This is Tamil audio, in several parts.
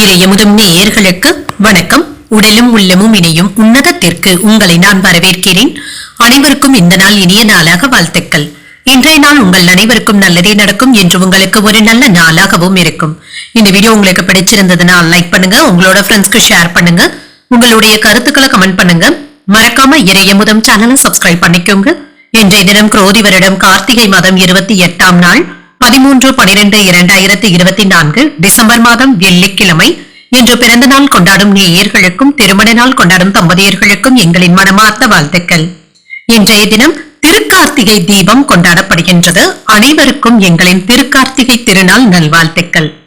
இறையமுதும் நேயர்களுக்கு வணக்கம். உடலும் உள்ளமும் இணையும் உன்னதத்திற்கு உங்களை நான் வரவேற்கிறேன். அனைவருக்கும் இந்த நாள் இனிய நாளாக வாழ்த்துக்கள். இன்றைய நாள் உங்கள் அனைவருக்கும் நல்லதே நடக்கும் என்று உங்களுக்கு ஒரு நல்ல நாளாகவும் இருக்கும். இந்த வீடியோ உங்களுக்கு பிடிச்சிருந்ததுன்னா லைக் பண்ணுங்க உங்களோட ஃப்ரெண்ட்ஸ்க்கு ஷேர் பண்ணுங்க உங்களுடைய கருத்துக்களை கமெண்ட் பண்ணுங்க. மறக்காம இறைய முதம் சேனலை சப்ஸ்கிரைப் பண்ணிக்கோங்க. இன்றைய தினம் குரோதி வருடம் கார்த்திகை மாதம் இருபத்தி எட்டாம் நாள். பதிமூன்று பனிரெண்டு இரண்டாயிரத்தி இருபத்தி நான்கு டிசம்பர் மாதம் வெள்ளிக்கிழமை. இன்று பிறந்த நாள் கொண்டாடும் நேயர்களுக்கும் திருமண நாள் கொண்டாடும் தம்பதியர்களுக்கும் எங்களின் மனமார்ந்த வாழ்த்துக்கள். இன்றைய தினம் திருக்கார்த்திகை தீபம் கொண்டாடப்படுகின்றது. அனைவருக்கும் எங்களின் திருக்கார்த்திகை திருநாள் நல்வாழ்த்துக்கள்.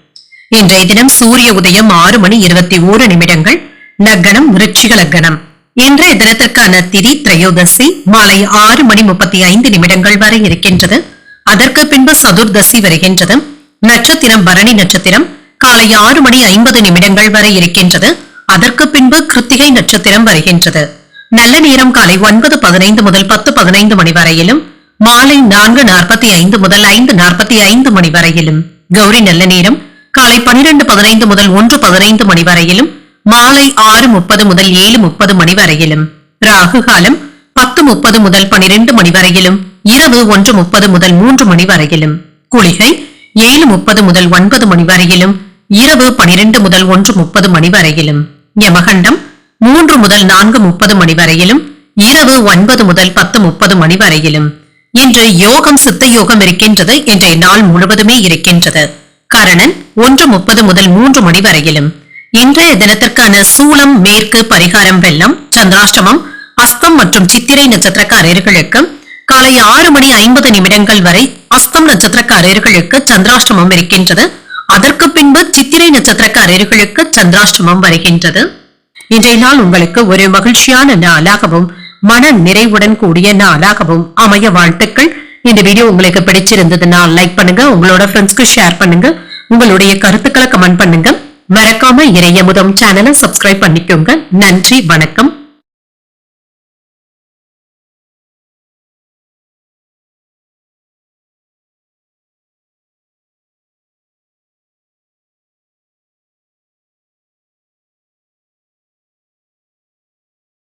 இன்றைய தினம் சூரிய உதயம் ஆறு மணி இருபத்தி ஓரு நிமிடங்கள். லக்னம் விருட்சிக லக்கணம் இன்றைய தினத்திற்கான திதி திரையோதசி. மாலை ஆறு மணி முப்பத்தி ஐந்து நிமிடங்கள் வரை இருக்கின்றது. அதற்கு பின்பு சதுர்தசி வருகின்றது. நட்சத்திரம் பரணி நட்சத்திரம் காலை ஆறு மணி ஐம்பது நிமிடங்கள் வரை இருக்கின்றது. அதற்கு பின்பு கிருத்திகை நட்சத்திரம் வருகின்றது. நல்ல நேரம் காலை ஒன்பது பதினைந்து முதல் பத்து பதினைந்து மணி வரையிலும் மாலை நான்கு நாற்பத்தி ஐந்து முதல் ஐந்து நாற்பத்தி ஐந்து மணி வரையிலும். கௌரி நல்ல நேரம் காலை பனிரெண்டு பதினைந்து முதல் ஒன்று பதினைந்து மணி வரையிலும் மாலை ஆறு முப்பது முதல் ஏழு முப்பது மணி வரையிலும். ராகு காலம் பத்து முப்பது முதல் பனிரெண்டு மணி வரையிலும். இரவு ஒன்று முப்பது முதல் மூன்று மணி வரையிலும். குளிகை ஏழு முப்பது முதல் ஒன்பது மணி வரையிலும். இரவு பனிரெண்டு முதல் ஒன்று முப்பது மணி வரையிலும். யமகண்டம் மூன்று முதல் நான்கு முப்பது மணி வரையிலும். இரவு ஒன்பது முதல் பத்து முப்பது மணி வரையிலும். இன்று யோகம் சித்த யோகம் இருக்கின்றது இன்றைய நாள் முழுவதுமே இருக்கின்றது. கரணன் ஒன்று முப்பது முதல் மூன்று மணி வரையிலும். இன்றைய தினத்திற்கான சூளம் மேற்கு பரிகாரம் வெள்ளம் சந்திராஷ்டமம் அஸ்தம் மற்றும் சித்திரை நட்சத்திரக்காரர்களுக்கு காலை ஆறு மணி ஐம்பது நிமிடங்கள் வரை அஸ்தம் நட்சத்திரக்காரர்களுக்கு சந்திராஷ்டமம் இருக்கின்றது. அதற்கு பின்பு சித்திரை நட்சத்திரக்காரர்களுக்கு சந்திராஷ்டமம் வருகின்றது. இன்றைய நாள் உங்களுக்கு ஒரு மகிழ்ச்சியான நாளாகவும் மன நிறைவுடன் கூடிய நாளாகவும் அமைய வாழ்த்துக்கள். இந்த வீடியோ உங்களுக்கு பிடிச்சிருந்ததுன்னா லைக் பண்ணுங்க உங்களோட ஃப்ரெண்ட்ஸ்க்கு ஷேர் பண்ணுங்க உங்களுடைய கருத்துக்களை கமெண்ட் பண்ணுங்க. மறக்காம இறையமுதம் சேனலை சப்ஸ்கிரைப் பண்ணிக்கோங்க. நன்றி வணக்கம்.